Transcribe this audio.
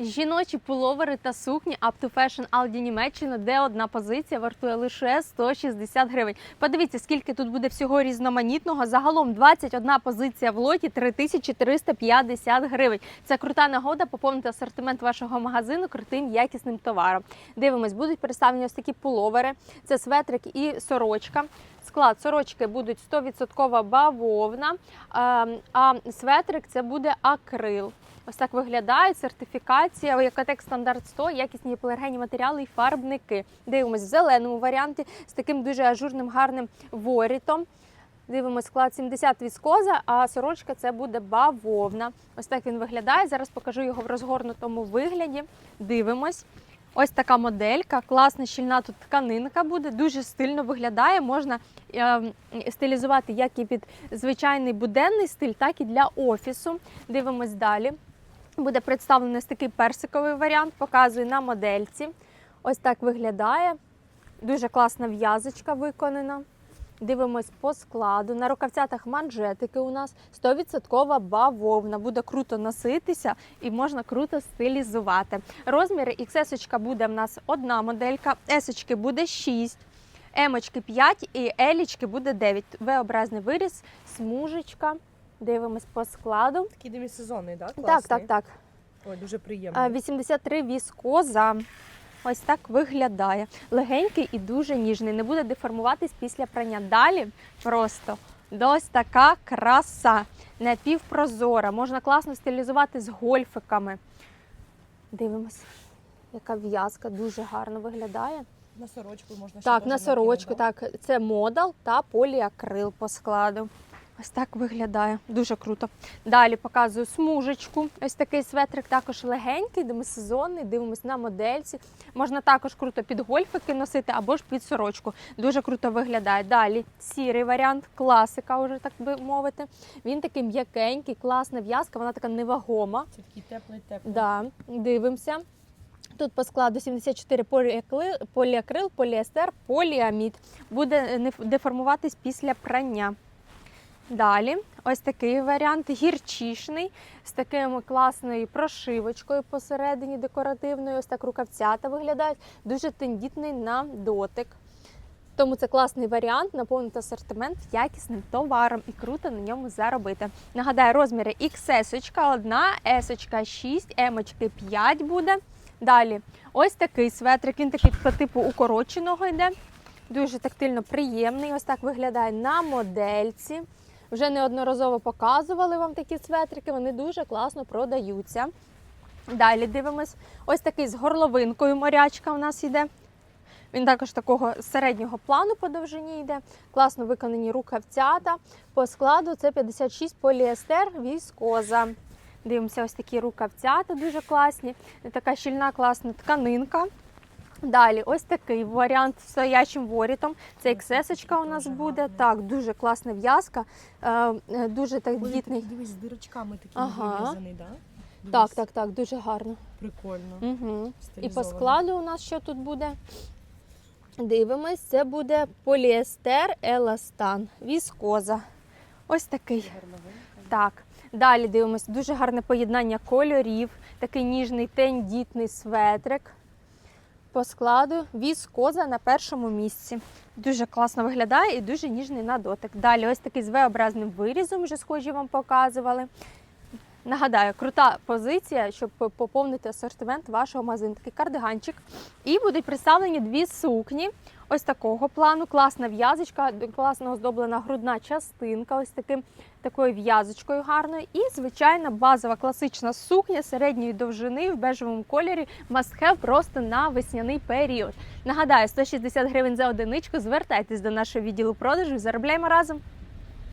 Жіночі пуловери та сукні Up to Fashion Aldi Німеччина, де одна позиція вартує лише 160 гривень. Подивіться, скільки тут буде всього різноманітного. Загалом 21 позиція в лоті 3350 гривень. Це крута нагода поповнити асортимент вашого магазину крутим якісним товаром. Дивимось, будуть представлені ось такі пуловери. Це светрик і сорочка. Склад сорочки будуть 100% бавовна, а, а светрик це буде акрил. Ось так виглядає сертифікація, Екотек стандарт 100, якісні полергенні матеріали і фарбники. Дивимось в зеленому варіанті з таким дуже ажурним гарним ворітом. Дивимось склад 70 віскоза, а сорочка це буде бавовна. Ось так він виглядає. Зараз покажу його в розгорнутому вигляді. Дивимось. Ось така моделька, класна щільна тут тканинка буде, дуже стильно виглядає. Можна е, стилізувати як і під звичайний буденний стиль, так і для офісу. Дивимось далі. Буде представлений такий персиковий варіант, показую на модельці. Ось так виглядає. Дуже класна в'язочка виконана. Дивимось по складу. На рукавцятах манжетики у нас 100% бавовна. Буде круто носитися і можна круто стилізувати. Розміри XS буде в нас одна моделька, S буде 6, М 5 і L буде 9. V-образний виріс, смужечка. Дивимось по складу. Такий демісезонний, да? Так, Класний. так, так. Ой, дуже приємно. 83 віскоза. Ось так виглядає. Легенький і дуже ніжний. Не буде деформуватись після прання. Далі просто ось така краса. Напівпрозора. Можна класно стилізувати з гольфиками. Дивимось, яка в'язка дуже гарно виглядає. На сорочку можна ще Так, на сорочку, накинути, так. Це модал та поліакрил по складу. Ось так виглядає. Дуже круто. Далі показую смужечку. Ось такий светрик також легенький, демисезонний. Дивимось на модельці. Можна також круто під гольфики носити або ж під сорочку. Дуже круто виглядає. Далі сірий варіант, класика, вже так би мовити. Він такий м'якенький, класна в'язка, вона така невагома. Це такий теплий теплий. Да, дивимося. Тут по складу 74 поліакрил, поліестер, поліамід. Буде не деформуватись після прання. Далі, ось такий варіант гірчишний з такою класною прошивочкою посередині декоративною. Ось так рукавцята виглядають. Дуже тендітний на дотик. Тому це класний варіант наповнити асортимент якісним товаром і круто на ньому заробити. Нагадаю, розміри XS 1, S 6, M 5 буде. Далі, ось такий светрик, він такий по типу укороченого йде. Дуже тактильно приємний. Ось так виглядає на модельці. Вже неодноразово показували вам такі светрики, вони дуже класно продаються. Далі дивимось. Ось такий з горловинкою морячка у нас йде. Він також такого середнього плану по довжині йде. Класно виконані рукавцята. По складу це 56 поліестер віскоза. Дивимося, ось такі рукавцята дуже класні. Така щільна класна тканинка. Далі, ось такий варіант з стоячим ворітом. Це XS у нас буде. Так, дуже класна в'язка, е, е, дуже так дітний. Дивись, з дирочками такий Ага. вирізаний, да? Так, Дивись, так, так, дуже гарно. Прикольно. Угу. І по складу у нас що тут буде? Дивимось, це буде поліестер еластан, віскоза. Ось такий. Так. Далі дивимось, дуже гарне поєднання кольорів, такий ніжний тендітний светрик. По складу віскоза на першому місці. Дуже класно виглядає і дуже ніжний на дотик. Далі ось такий з V-образним вирізом, вже схожі вам показували. Нагадаю, крута позиція, щоб поповнити асортимент вашого магазину. Такий кардиганчик. І будуть представлені дві сукні. Ось такого плану. Класна в'язочка, класно оздоблена грудна частинка, ось таким такою в'язочкою гарною. І звичайна базова класична сукня середньої довжини в бежевому кольорі have просто на весняний період. Нагадаю, 160 гривень за одиничку. Звертайтесь до нашого відділу продажу, заробляємо разом.